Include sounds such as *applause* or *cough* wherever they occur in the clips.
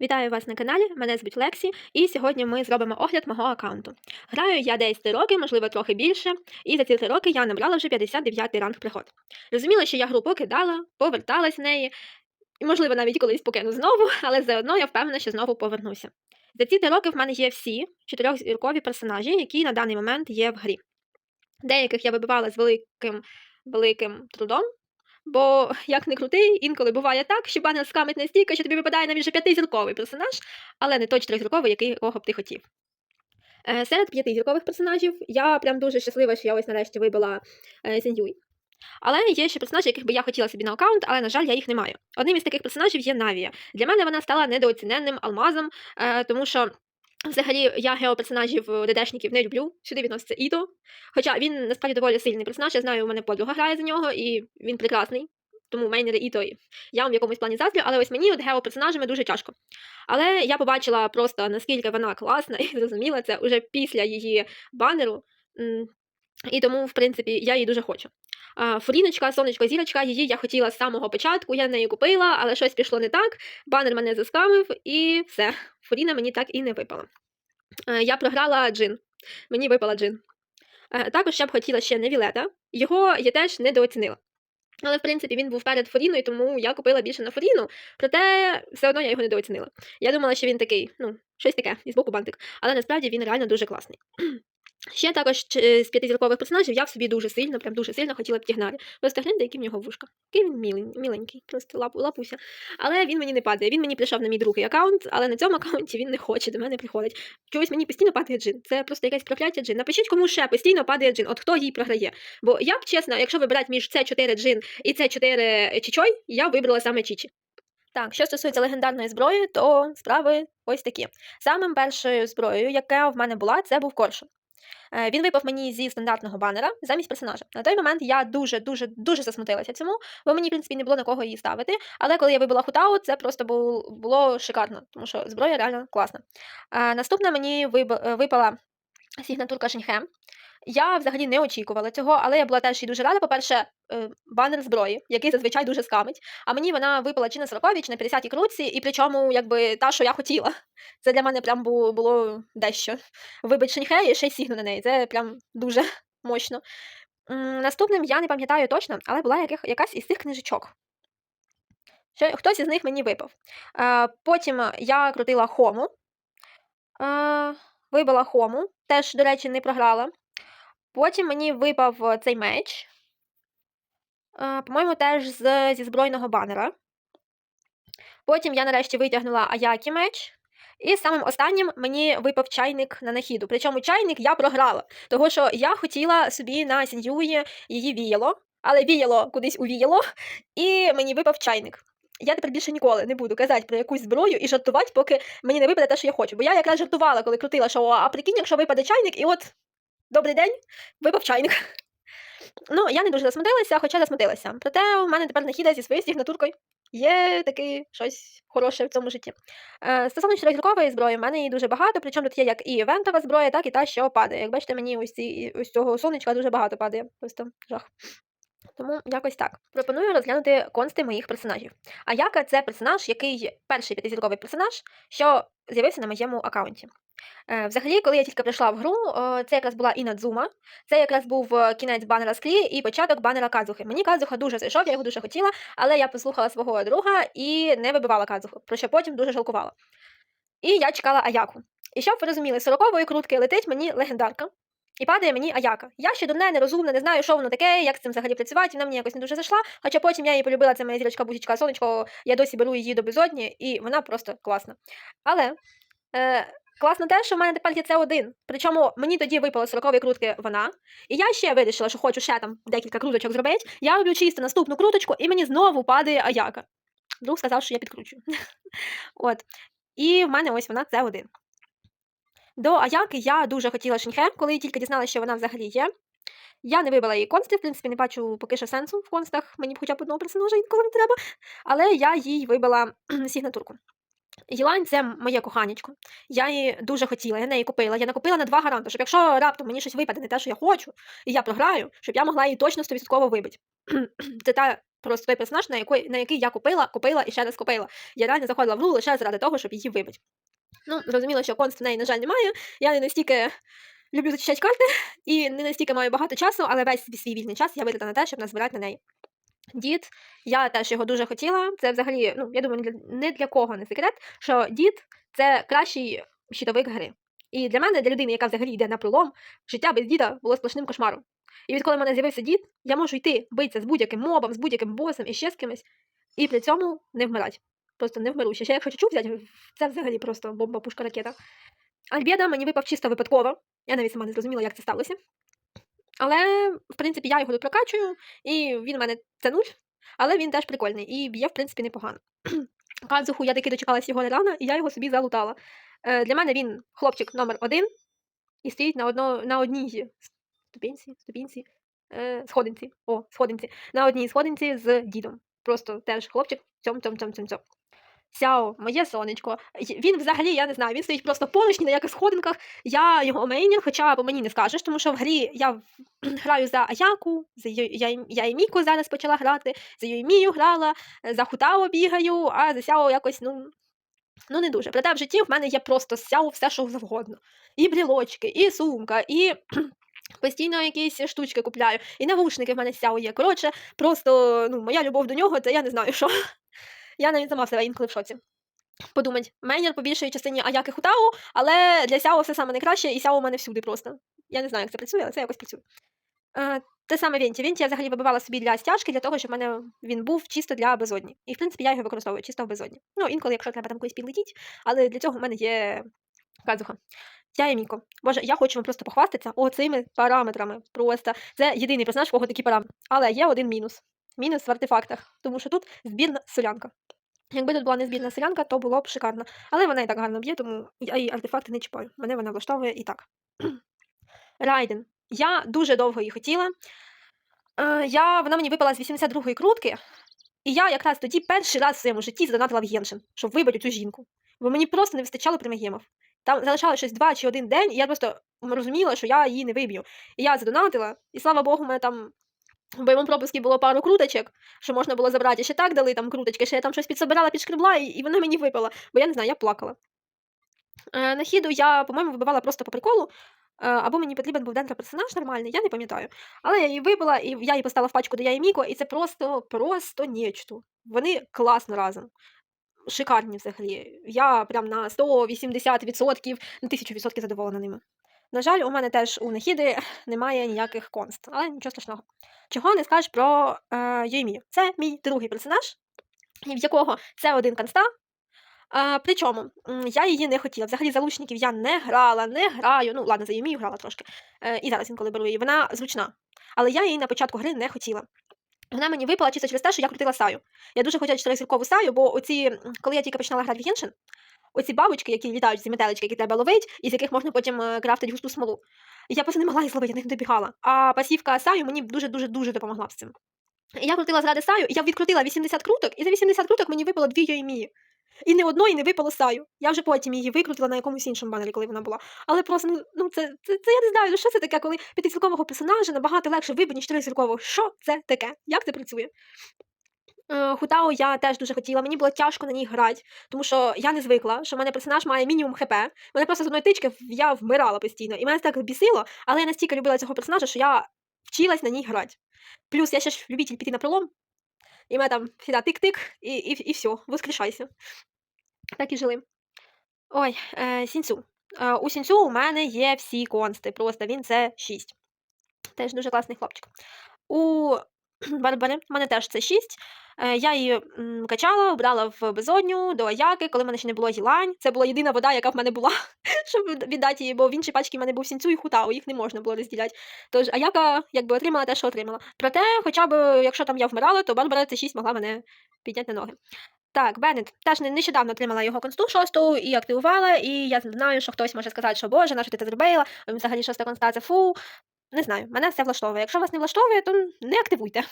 Вітаю вас на каналі, мене звуть Лексі, і сьогодні ми зробимо огляд мого аккаунту. Граю я десь 3 роки, можливо, трохи більше, і за ці 3 роки я набрала вже 59 ранг пригод. Розуміла, що я гру покидала, поверталась в неї, і, можливо, навіть колись покину знову, *laughs* але заодно я впевнена, що знову повернуся. За ці 3 роки в мене є всі чотирьохзіркові персонажі, які на даний момент є в грі. Деяких я вибивала з великим, великим трудом, Бо як не крутий, інколи буває так, що банер скамить настільки, що тобі випадає навіть вже п'ятизірковий персонаж, але не той чотиризірковий, якого б ти хотів. Е, серед п'ятизіркових персонажів я прям дуже щаслива, що я ось нарешті вибила е. Але є ще персонажі, яких би я хотіла собі на аккаунт, але, на жаль, я їх не маю. Одним із таких персонажів є Навія. Для мене вона стала недооціненним алмазом, е, тому що. Взагалі, я геоперсонажів ДДшників не люблю. Сюди відноситься Іто. Хоча він насправді доволі сильний персонаж. Я знаю, у мене подруга грає за нього, і він прекрасний. Тому мейнери Іто я вам в якомусь плані заздрю, але ось мені от геоперсонажами дуже тяжко. Але я побачила просто наскільки вона класна *laughs* і зрозуміла це уже після її банеру. І тому, в принципі, я її дуже хочу. Фуріночка, сонечко, зірочка, її я хотіла з самого початку, я неї купила, але щось пішло не так. Банер мене заскамив, і все. Фуріна мені так і не випала. Е, Я програла джин. Мені випала джин. Е, Також я б хотіла ще Невілета. Його я теж недооцінила. Але, в принципі, він був перед Форіною, тому я купила більше на Форіну, проте все одно я його недооцінила. Я думала, що він такий, ну, щось таке, і збоку бантик. Але насправді він реально дуже класний. Ще також з п'ятизіркових персонажів я в собі дуже сильно, прям дуже сильно хотіла б Тігнарі. Просто гляньте, які в нього вушка. Який він мілень, міленький, просто лап, лапуся. Але він мені не падає. Він мені прийшов на мій другий аккаунт, але на цьому аккаунті він не хоче до мене приходить. Чогось мені постійно падає джин. Це просто якесь прокляття джин. Напишіть, кому ще постійно падає джин. От хто їй програє. Бо я б чесно, якщо вибирати між це 4 джин і це 4 чічой, я б вибрала саме чічі. Так, що стосується легендарної зброї, то справи ось такі. Самим першою зброєю, яка в мене була, це був коршун. Е, Він випав мені зі стандартного банера замість персонажа. На той момент я дуже дуже засмутилася цьому, бо мені, в принципі, не було на кого її ставити. Але коли я вибила хутау, це просто було шикарно, тому що зброя реально класна. Е, Наступна мені е, випала сігнатурка Шеньхе. Я взагалі не очікувала цього, але я була теж і дуже рада. По-перше, банер зброї, який зазвичай дуже скамить. А мені вона випала чи на 40 чи на 50 круці, і причому, якби та, що я хотіла. *laughs* Це для мене прям було, дещо. Вибить шеньхе і ще й сігну на неї. Це прям дуже *laughs* мощно. Наступним я не пам'ятаю точно, але була якась із цих книжечок. Хтось із них мені випав. Е, Потім я крутила хому. Е, Вибила хому. Теж, до речі, не програла. Потім мені випав е, цей меч. По-моєму, теж з, зі збройного банера. Потім я нарешті витягнула Аякі меч. І самим останнім мені випав чайник на нахіду. Причому чайник я програла, тому що я хотіла собі на Сіньюї її віяло, але віяло кудись увіяло, і мені випав чайник. Я тепер більше ніколи не буду казати про якусь зброю і жартувати, поки мені не випаде те, що я хочу. Бо я якраз жартувала, коли крутила, що а прикинь, якщо випаде чайник, і от добрий день, випав чайник. Ну, я не дуже засмутилася, хоча засмутилася. Проте у мене тепер нахіда зі своєю сігнатуркою. Є таке щось хороше в цьому житті. Е, стосовно чотирьохзіркової зброї, в мене її дуже багато, причому тут є як і івентова зброя, так і та, що падає. Як бачите, мені ось, ці, ось цього сонечка дуже багато падає. Просто жах. Тому якось так. Пропоную розглянути консти моїх персонажів. Аяка це персонаж, який перший п'ятизірковий персонаж, що з'явився на моєму аккаунті. Е, Взагалі, коли я тільки прийшла в гру, е, це якраз була Інадзума, це якраз був е, кінець банера Склі і початок банера Казухи. Мені Казуха дуже зайшов, я його дуже хотіла, але я послухала свого друга і не вибивала Казуху, про що потім дуже жалкувала. І я чекала Аяку. І щоб ви розуміли, 40-ї крутки летить мені легендарка. І падає мені Аяка. Я ще дурне, нерозумна, не знаю, що воно таке, як з цим взагалі працювати, вона мені якось не дуже зайшла. Хоча потім я її полюбила, це моя зірочка, бусічка, сонечко, я досі беру її до безодні, і вона просто класна. Але класно те, що в мене тепер є це один. Причому мені тоді випало 40 крутки вона. І я ще вирішила, що хочу ще там декілька круточок зробити. Я роблю чисто наступну круточку, і мені знову падає Аяка. Друг сказав, що я підкручую. *laughs* От. І в мене ось вона це один. До Аяки я дуже хотіла Шеньхе, коли тільки дізналася, що вона взагалі є. Я не вибила її консти, в принципі, не бачу поки що сенсу в констах, мені б хоча б одного персонажа інколи не треба. Але я їй вибила *clears throat* сігнатурку. Єлань це моє коханечко. Я її дуже хотіла, я неї купила. Я накупила на два гаранти, щоб якщо раптом мені щось випаде не те, що я хочу, і я програю, щоб я могла її точно 100% вибити. *clears throat* Це та Просто той персонаж, на який, на який я купила, купила і ще раз купила. Я реально заходила в гру лише заради того, щоб її вибити. Ну, зрозуміло, що конст в неї, на жаль, немає. Я не настільки люблю зачищати карти і не настільки маю багато часу, але весь свій вільний час я витратила на те, щоб назбирати на неї. Дід, я теж його дуже хотіла. Це взагалі, ну, я думаю, не для кого не секрет, що дід це кращий щитовик гри. І для мене, для людини, яка взагалі йде на пролом, життя без діда було сплошним кошмаром. І відколи в мене з'явився дід, я можу йти битися з будь-яким мобом, з будь-яким босом і ще з кимось, і при цьому не вмирати. Просто не вмиру. Ще якщо чучу взяти, це взагалі просто бомба, пушка, ракета. Альбеда мені випав чисто випадково. Я навіть сама не зрозуміла, як це сталося. Але, в принципі, я його тут прокачую, і він в мене це нуль, але він теж прикольний і б'є, в принципі, непогано. *clears throat* Казуху я таки дочекалась його недавно, і я його собі залутала. Е, для мене він хлопчик номер один і стоїть на, одно, на одній ступінці, ступінці, е, сходинці. О, сходинці. На одній сходинці з дідом. Просто теж хлопчик цьом цьом цьом цьом цьом. Сяо, моє сонечко. Він взагалі, я не знаю, він стоїть просто поруч ні на яких сходинках. Я його мейню, хоча по мені не скажеш, тому що в грі я *clears throat* граю за Аяку, за Ю- я, я і Міку зараз почала грати, за Юймію грала, за Хутао бігаю, а за Сяо якось, ну. Ну, не дуже. Проте в житті в мене є просто Сяо все, що завгодно. І брілочки, і сумка, і *clears throat* постійно якісь штучки купляю, і навушники в мене Сяо є. Коротше, просто ну, моя любов до нього, це я не знаю що. Я навіть сама себе інколи в шоці. Подумать, мейнер по більшій частині Аяки Хутао, але для Сяо все саме найкраще, і Сяо у мене всюди просто. Я не знаю, як це працює, але це якось працює. Те саме Венті. Венті я взагалі вибивала собі для стяжки, для того, щоб в мене він був чисто для безодні. І, в принципі, я його використовую чисто в безодні. Ну, інколи, якщо треба там кудись підлетіть, але для цього в мене є казуха. Я і Міко. Боже, я хочу вам просто похвастатися оцими параметрами. Просто це єдиний персонаж, в кого такі параметри. Але є один мінус. Мінус в артефактах, тому що тут збірна солянка. Якби тут була не збірна селянка, то було б шикарно. Але вона і так гарно б'є, тому я її артефакти не чіпаю. Мене вона влаштовує і так. *clears throat* Райден. Я дуже довго її хотіла. Е, я, вона мені випала з 82-ї крутки, і я якраз тоді перший раз в своєму житті задонатила в Геншин, щоб вибити цю жінку. Бо мені просто не вистачало примагемів. Там залишалося щось два чи один день, і я просто розуміла, що я її не виб'ю. І я задонатила, і слава Богу, у мене там в бойовому пропуску було пару круточок, що можна було забрати. Ще так дали там круточки, ще я там щось підсобирала, підшкребла, і, і вона мені випала. Бо я не знаю, я плакала. Е, на хіду я, по-моєму, вибивала просто по приколу. е, Або мені потрібен був дендро-персонаж нормальний, я не пам'ятаю. Але я її вибила, і я її поставила в пачку до Яєміко, і це просто, просто нічто. Вони класно разом. Шикарні взагалі. Я прям на 180%, на 1000% задоволена ними. На жаль, у мене теж у Нахіди *laughs* немає ніяких конст, але нічого страшного. Чого не скажеш про е, Ємію? Це мій другий персонаж, в якого це один конста. А, причому я її не хотіла. Взагалі залучників я не грала, не граю. Ну, ладно, за Ємію грала трошки. Е, і зараз інколи беру її. Вона зручна. Але я її на початку гри не хотіла. Вона мені випала чисто через те, що я крутила саю. Я дуже хотіла чотиризіркову саю, бо оці, коли я тільки починала грати в Геншин, оці бабочки, які літають, ці метелички, які треба ловити, і з яких можна потім е, крафтити густу смолу. Я просто не могла їх зловити, я не добігала. А пасівка саю мені дуже-дуже дуже допомогла з цим. Я крутила заради саю, я відкрутила 80 круток, і за 80 круток мені випало дві Йоїмії. І не одної не випало саю. Я вже потім її викрутила на якомусь іншому банері, коли вона була. Але просто, ну, ну це, це, це я не знаю, ну що це таке, коли п'ятизіркового персонажа набагато легше вибити, ніж чотиризіркового. Що це таке? Як це працює? Е, Хутао я теж дуже хотіла, мені було тяжко на ній грати, тому що я не звикла, що в мене персонаж має мінімум хп. Мене просто з одної тички я вмирала постійно. І мене так бісило, але я настільки любила цього персонажа, що я вчилась на ній грати. Плюс я ще ж любитель піти на пролом, і мене там всегда тик-тик, і, і, і все, воскрешайся. Так і жили. Ой, е, Сінцю. Е, у Сінцю у мене є всі консти, просто він це 6. Теж дуже класний хлопчик. У Барбари в мене теж це 6. Е, я її качала, брала в безодню до Аяки, коли в мене ще не було гілань. Це була єдина вода, яка в мене була, *laughs* щоб віддати її, бо в іншій пачці в мене був Сінцю і Хутао, їх не можна було розділяти. Тож Аяка якби отримала те, що отримала. Проте, хоча б якщо там я вмирала, то Барбара це 6 могла мене підняти на ноги. Так, Беннет теж нещодавно отримала його консту шосту і активувала, і я знаю, що хтось може сказати, що Боже, на що ти це зробила? Взагалі шоста конста це фу. Не знаю, мене все влаштовує. Якщо вас не влаштовує, то не активуйте.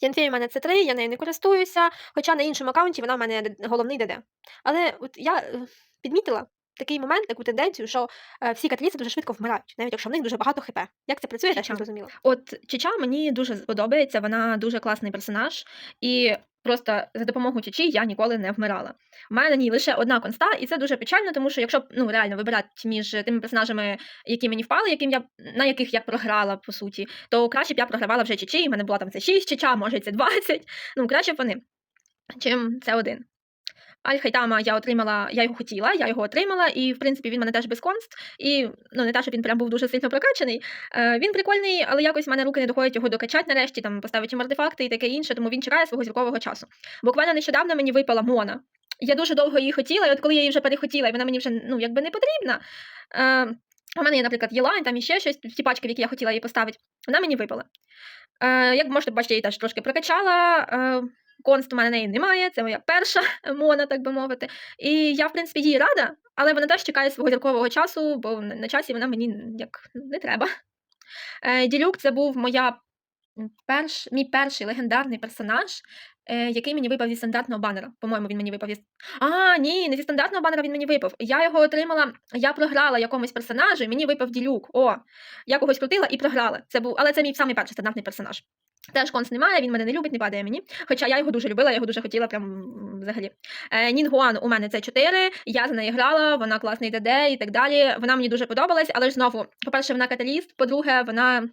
Янфей у мене це 3, я нею не користуюся, хоча на іншому аккаунті вона в мене головний ДД. Але от я е, підмітила, такий момент, таку тенденцію, що е, всі каталісти дуже швидко вмирають, навіть якщо в них дуже багато хп. Як це працює, теж не Чича. зрозуміло. От Чича мені дуже подобається, вона дуже класний персонаж, і просто за допомогою Чичі я ніколи не вмирала. У мене на ній лише одна конста, і це дуже печально, тому що якщо б, ну реально вибирати між тими персонажами, які мені впали, яким я на яких я програла по суті, то краще б я програвала вже Чичі, і в мене була там це 6 Чича, може це 20. Ну краще б вони, чим це один. Аль-Хайтама я отримала, я його хотіла, я його отримала, і в принципі він мене теж без конст. І ну не те, щоб він прям був дуже сильно прокачаний. Е, він прикольний, але якось в мене руки не доходять його докачати нарешті, там поставити артефакти і таке інше, тому він чекає свого зіркового часу. Буквально нещодавно мені випала Мона. Я дуже довго її хотіла, і от коли я її вже перехотіла, і вона мені вже ну якби не потрібна. Е, у мене є, наприклад, Єлайн, там іще щось, ті пачки, в які я хотіла її поставити, вона мені випала. Е, як можете бачити, я її теж трошки прокачала. Е, Конст у мене неї немає, це моя перша *laughs* мона, так би мовити. І я, в принципі, їй рада, але вона теж чекає свого зіркового часу, бо на часі вона мені як не треба. Е, Ділюк це був моя перш, мій перший легендарний персонаж, е, який мені випав зі стандартного банера. По-моєму, він мені випав зі. А, ні, не зі стандартного банера він мені випав. Я його отримала, я програла якомусь персонажу, і мені випав ділюк. О, я когось крутила і програла. Це був, але це мій самий перший стандартний персонаж. Теж конс немає, він мене не любить, не падає мені. Хоча я його дуже любила, я його дуже хотіла, прям взагалі. Е, Нінгуан у мене це 4, я за неї грала, вона класний ДД і так далі. Вона мені дуже подобалась, але ж знову, по-перше, вона каталіст, по-друге, вона,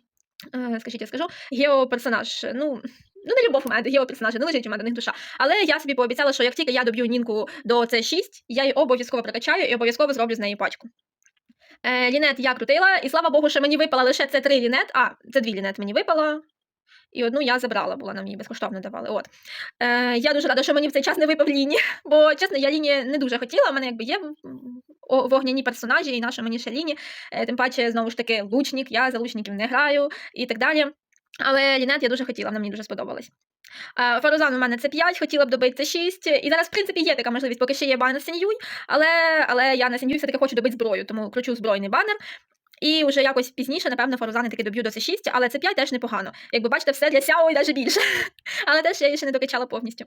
скажіть, я скажу, геоперсонаж. Ну, ну не любов у мене до геоперсонажа, не лежить у мене них душа. Але я собі пообіцяла, що як тільки я доб'ю Нінку до C6, я її обов'язково прокачаю і обов'язково зроблю з неї пачку. Е, лінет я крутила, і слава Богу, що мені випала лише це три лінет. А, це дві лінет мені випало. І одну я забрала, була нам її безкоштовно давали. От. Е, я дуже рада, що мені в цей час не випав ліні, бо чесно, я ліні не дуже хотіла. У мене якби є вогняні персонажі, і наша мені. Е, тим паче, знову ж таки, лучник, я за лучників не граю і так далі. Але Лінет я дуже хотіла, вона мені дуже сподобалась. Фарузан у мене це 5, хотіла б добити це 6. І зараз, в принципі, є така можливість, поки ще є банер Сеньюй, але, але я на Сеньюй все-таки хочу добити зброю, тому кручу збройний банер. І вже якось пізніше, напевно, Фарузани таки доб'ю до C6, але це 5 теж непогано. Якби бачите, все для Сяо і навіть більше. *laughs* але теж я її ще не докачала повністю.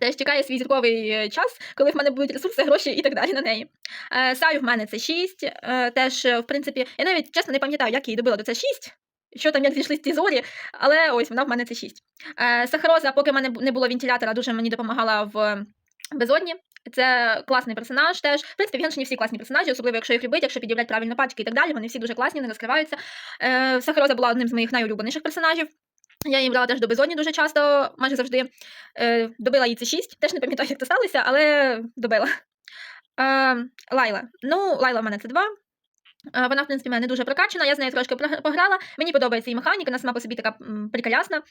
Теж чекає свій зірковий е, час, коли в мене будуть ресурси, гроші і так далі на неї. Е, Саю в мене це 6. Е, теж, е, в принципі, я навіть чесно не пам'ятаю, як її добила до це 6. Що там, як зійшли ці зорі, але ось вона в мене це 6. Е, Сахароза, поки в мене не було вентилятора, дуже мені допомагала в безодні. Це класний персонаж теж. В принципі, Геншині всі класні персонажі, особливо якщо їх любити, якщо підібрати правильно пачки і так далі. Вони всі дуже класні, не розкриваються. Е, Сахароза була одним з моїх найулюбленіших персонажів. Я її брала теж до Безоні дуже часто, майже завжди. Е, добила їй це 6. Теж не пам'ятаю, як це сталося, але добила. Е, Лайла. Ну, Лайла в мене це 2. Вона, в принципі, мене не дуже прокачана, я з нею трошки пограла. Мені подобається її механіка, вона сама по собі така приколясна.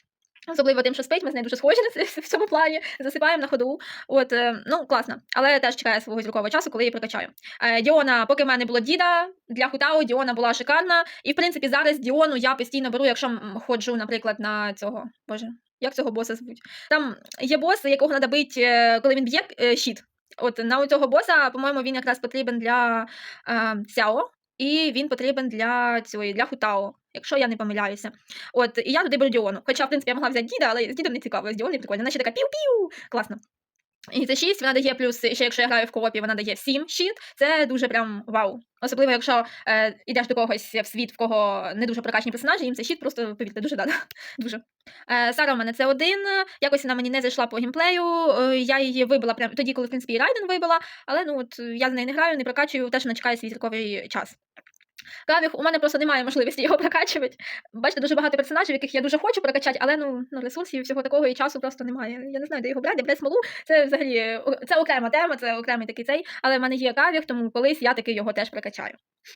Особливо тим, що спить, ми з нею дуже схожі *laughs* в цьому плані, засипаємо на ходу. От, е, ну, класно. Але теж чекає свого зіркового часу, коли її прокачаю. Е, Діона, поки в мене було діда, для Хутао Діона була шикарна. І, в принципі, зараз Діону я постійно беру, якщо ходжу, наприклад, на цього. Боже, як цього боса звуть? Там є бос, якого треба бити, е, коли він б'є щит. От на цього боса, по-моєму, він якраз потрібен для е, Сяо. І він потрібен для цієї для Хутао, якщо я не помиляюся. От, і я туди беру Діону. Хоча, в принципі, я могла взяти діда, але з дідом не цікаво, з Діоною прикольно. Вона така піу-піу, Класно. І це 6, вона дає плюс, ще якщо я граю в коопі, вона дає 7 щит. Це дуже прям вау. Особливо, якщо е, йдеш до когось в світ, в кого не дуже прокачані персонажі, їм цей щит просто, повірте, дуже дана. *laughs* дуже. Е, Сара у мене це один. Якось вона мені не зайшла по геймплею. Е, я її вибила прямо тоді, коли, в принципі, і Райден вибила, але ну от я з нею не граю, не прокачую, теж вона чекає свій зірковий час. Кавіх, у мене просто немає можливості його прокачувати. Бачите, дуже багато персонажів, яких я дуже хочу прокачати, але ну, ну ресурсів всього такого і часу просто немає. Я не знаю, де його брати, де смолу. Це взагалі е, це окрема тема, це окремий такий цей. Але в мене є кавіх, тому колись я таки його теж прокачаю.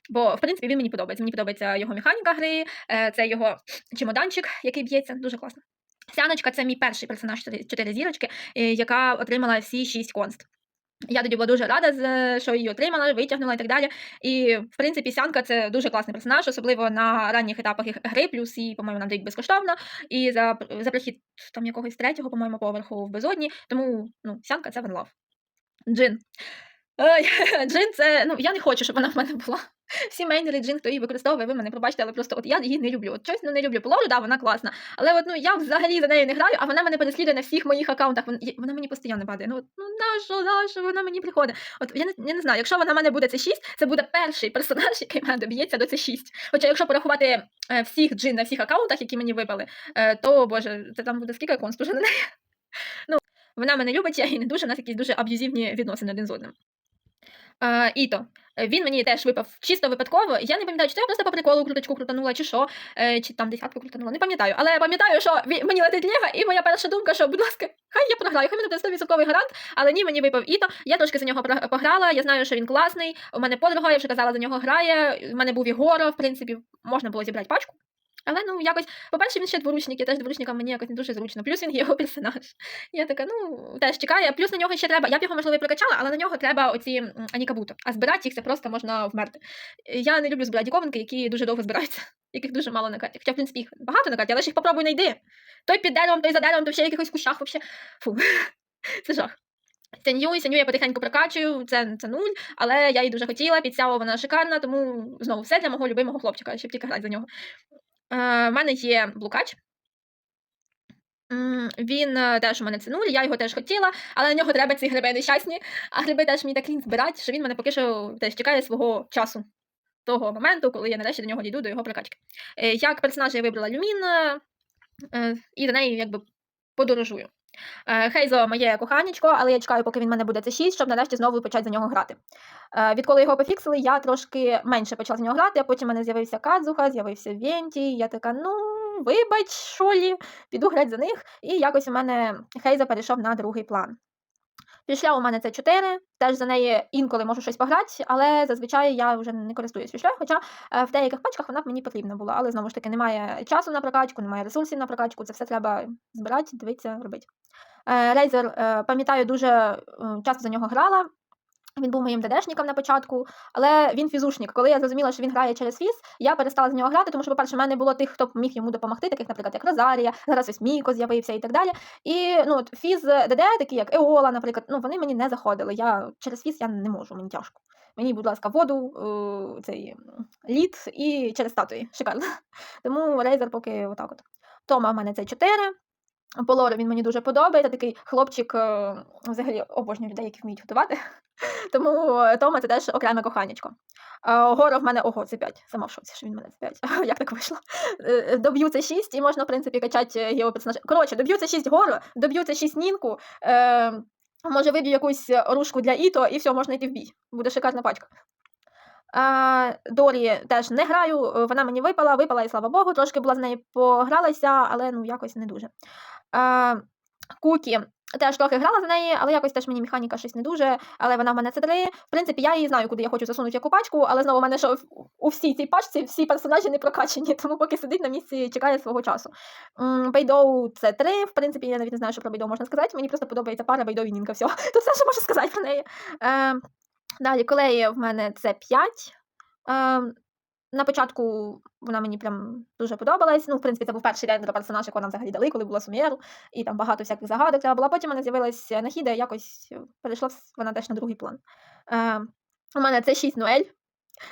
Бо, в принципі, він мені подобається. Мені подобається його механіка гри, е, це його чемоданчик, який б'ється, дуже класно. Сяночка це мій перший персонаж 4 зірочки, е, яка отримала всі 6 конст. Я тоді була дуже рада, з- що її отримала, витягнула і так далі. І, в принципі, Сянка це дуже класний персонаж, особливо на ранніх етапах гри, плюс її, по-моєму, надають безкоштовно. І за, за прихід там якогось третього, по-моєму, поверху в безодні. Тому ну, Сянка це love. Джин. Ой, *laughs* Джин це. Ну, я не хочу, щоб вона в мене була. *laughs* Всі мейнери джин, хто її використовує, ви мене пробачте, але просто от я її не люблю. От щось ну, не люблю. Половлю, да, вона класна. Але от ну я взагалі за нею не граю, а вона мене переслідує на всіх моїх аккаунтах. Вон- є- Вона мені постійно падає. Ну от ну нащо, нащо вона мені приходить? От я не, я не знаю, якщо вона в мене буде це 6, це буде перший персонаж, *laughs* який мене доб'ється до це 6. Хоча якщо порахувати е, всіх джин на всіх аккаунтах, які мені випали, е, то боже, це там буде скільки конст на неї. Ну, вона мене любить, я її не дуже, у нас якісь дуже аб'юзивні відносини один з одним. Е, Іто. Він мені теж випав чисто випадково. Я не пам'ятаю, чи то я просто по приколу круточку крутанула, чи що, е, чи там десятку крутанула. Не пам'ятаю. Але я пам'ятаю, що мені летить Лего, і моя перша думка, що, будь ласка, хай я програю, хай мене буде 100% гарант, але ні, мені випав Іто. Я трошки за нього пограла. Я знаю, що він класний. У мене подруга, я вже казала, за нього грає. У мене був Єгоро, в принципі, можна було зібрати пачку. Але ну якось, по-перше, він ще дворучник, я теж дворучникам мені якось не дуже зручно. Плюс він його *laughs* персонаж. Я така, ну теж чекає. Плюс на нього ще треба. Я б його можливо і прокачала, але на нього треба оці анікабуто. А збирати їх це просто можна вмерти. Я не люблю збирати диковинки, які дуже довго збираються, *laughs* яких дуже мало на карті. Хоча, в принципі, їх багато на карті, але ж їх попробуй знайди. Той під деревом, той за деревом, то ще в якихось кущах вообще. Фу. *laughs* Це жах. Сенью, сенью я потихеньку прокачую, це, це нуль, але я її дуже хотіла, підсява вона шикарна, тому знову все для мого любимого хлопчика, щоб тільки грати за нього. Е, в мене є блукач. Він е, теж у мене це нуль, я його теж хотіла, але на нього треба ці гриби нещасні, а гриби теж мені так лінь збирати, що він мене поки що теж чекає свого часу, того моменту, коли я нарешті до нього дійду, до його прокачки. Е, Як персонажа я вибрала Люмін, і до неї якби подорожую. Е, Хейзо моє коханечко, але я чекаю, поки він мене буде це 6, щоб нарешті знову почати за нього грати. Е, Відколи його пофіксили, я трошки менше почала за нього грати, а потім в мене з'явився Кадзуха, з'явився Венті. Я така, ну, вибач, шолі, піду грати за них. І якось у мене Хейза перейшов на другий план. Пішля у мене це 4, теж за неї інколи можу щось пограти, але зазвичай я вже не користуюсь пішлею, хоча е, в деяких пачках вона б мені потрібна була. Але знову ж таки немає часу на прокачку, немає ресурсів на прокачку, це все треба збирати, дивитися, робити. Рейзер, пам'ятаю, дуже е, часто за нього грала. Він був моїм ДДшником на початку, але він фізушник. Коли я зрозуміла, що він грає через фіз, я перестала за нього грати, тому що, по-перше, в мене було тих, хто міг йому допомогти, таких, наприклад, як Розарія, зараз ось Міко з'явився і так далі. І ну, от фіз ДД, такі як Еола, наприклад, ну вони мені не заходили. Я через фіз я не можу, мені тяжко. Мені, будь ласка, воду, е, цей лід і через статуї. Шикарно. *laughs* Тому рейзер поки отак от. Тома в мене це 4. Полоро він мені дуже подобається. Такий хлопчик, е, взагалі обожнюю людей, які вміють готувати. *laughs* Тому е, Тома це теж окреме коханечко. Е, Горо в мене ого, це 5. Сама в шоці, що він мене це 5. *laughs* Як так вийшло? Доб'ю це 6 і можна, в принципі, качати його персонажа. Коротше, доб'ю це 6 горо, доб'ю це 6 нінку. Може, виб'ю якусь оружку для Іто, і все, можна йти в бій. Буде шикарна пачка. Дорі теж не граю, вона мені випала, випала, і слава Богу, трошки була з нею погралася, але ну якось не дуже. Кукі теж трохи грала за неї, але якось теж мені механіка щось не дуже, але вона в мене це 3. В принципі, я її знаю, куди я хочу засунути яку пачку, але знову в мене що у всій цій пачці всі персонажі не прокачані, *laughs* тому поки сидить на місці, чекає свого часу. Бейдоу це 3. В принципі, я навіть не знаю, що про Бейдоу можна сказати. Мені просто подобається пара Бейдоу і Нінка. Все. *laughs* То все, що можу сказати про неї. Е, Далі, колеї в мене це 5. На початку вона мені прям дуже подобалась. Ну, в принципі, це був перший до персонаж, яку нам взагалі дали, коли була Сумєру, і там багато всяких загадок треба було. Потім мене з'явилась Нахіда, якось перейшла вона теж на другий план. Е, у мене це 6 Ноель.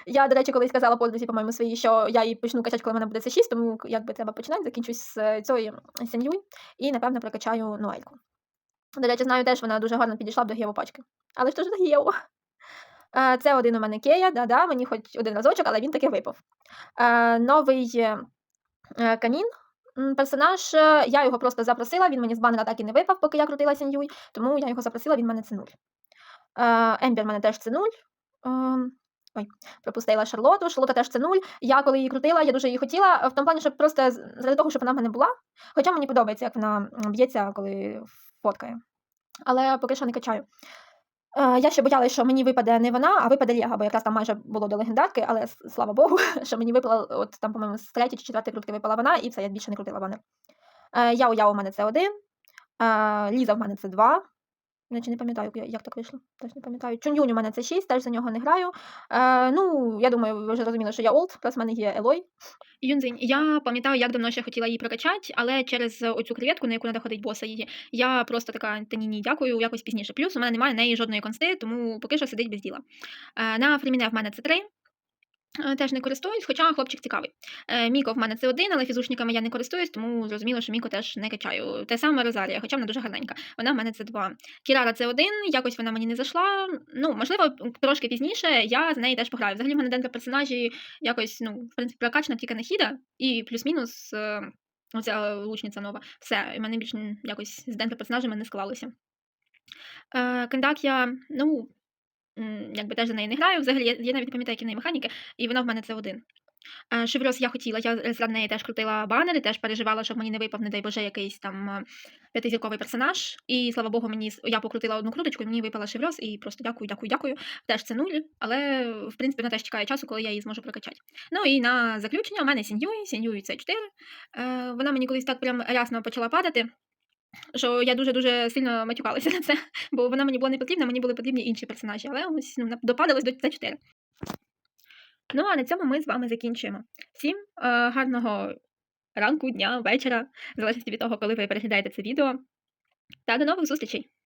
Я, до речі, колись казала подрузі, по-моєму, своїй, що я її почну качати, коли в мене буде це 6, тому якби треба починати, закінчусь з е, цієї Сеньюй і, напевно, прокачаю Ноельку. До речі, знаю теж, вона дуже гарно підійшла до Гєво пачки. Але то ж до Гєво. Це один у мене Кея, да-да, мені хоч один разочок, але він таки випав. Новий е, е, Канін. Персонаж, е, я його просто запросила, він мені з банера так і не випав, поки я крутила Сеньюй, тому я його запросила, він мене це нуль. Ембір мене теж це нуль. Ой, пропустила Шарлоту. Шарлота теж це нуль. Я коли її крутила, я дуже її хотіла, в тому плані, щоб просто заради того, щоб вона в мене була. Хоча мені подобається, як вона б'ється, коли фоткає. Але поки що не качаю. Е, Я ще боялася, що мені випаде не вона, а випаде Лєга, бо якраз там майже було до легендарки, але слава Богу, *laughs* що мені випала, от там, по-моєму, з третьої чи четвертої крутки випала вона, і все, я більше не крутила банер. Я, Яо Яо у мене це один. Е, Ліза в мене це два. Наче не пам'ятаю, як, так вийшло. Теж не пам'ятаю. Чуньюнь у мене це 6, теж за нього не граю. Е, ну, я думаю, ви вже зрозуміли, що я олд, плюс в мене є Елой. Юнзинь, я пам'ятаю, як давно ще хотіла її прокачати, але через е, оцю креветку, на яку треба ходить боса її, я просто така та ні, ні, дякую, якось пізніше. Плюс у мене немає неї жодної консти, тому поки що сидить без діла. Е, на Фріміне в мене це 3. Е, Теж не користуюсь, хоча хлопчик цікавий. Е, Міко в мене це один, але фізушниками я не користуюсь, тому зрозуміло, що Міко теж не качаю. Те саме Розарія, хоча вона дуже гарненька. Вона в мене це два. Кірара це один, якось вона мені не зайшла. Ну, можливо, трошки пізніше я з неї теж пограю. Взагалі в мене дендро персонажі якось, ну, в принципі, прокачана тільки на хіда, і плюс-мінус е, оця лучниця нова. Все, і мене більш якось з дендро персонажами не склалося. Е, Кендак я, ну, якби теж за неї не граю. Взагалі, я, навіть не пам'ятаю, які механіки, і вона в мене це один. Е, Шеврос я хотіла, я з неї теж крутила банери, теж переживала, щоб мені не випав, не дай Боже, якийсь там е, п'ятизірковий персонаж. І слава Богу, мені я покрутила одну круточку, і мені випала Шеврос, і просто дякую, дякую, дякую. Теж це нуль, але в принципі вона теж чекає часу, коли я її зможу прокачати. Ну і на заключення у мене Сіньюй, Сіньюй це 4. Е, вона мені колись так прям рясно почала падати. Що я дуже-дуже сильно матюкалася на це, бо вона мені була не потрібна, мені були потрібні інші персонажі, але ось ну, допадалось до Т4. Ну, а на цьому ми з вами закінчуємо. Всім е, гарного ранку, дня, вечора, в залежності від того, коли ви переглядаєте це відео. Та до нових зустрічей!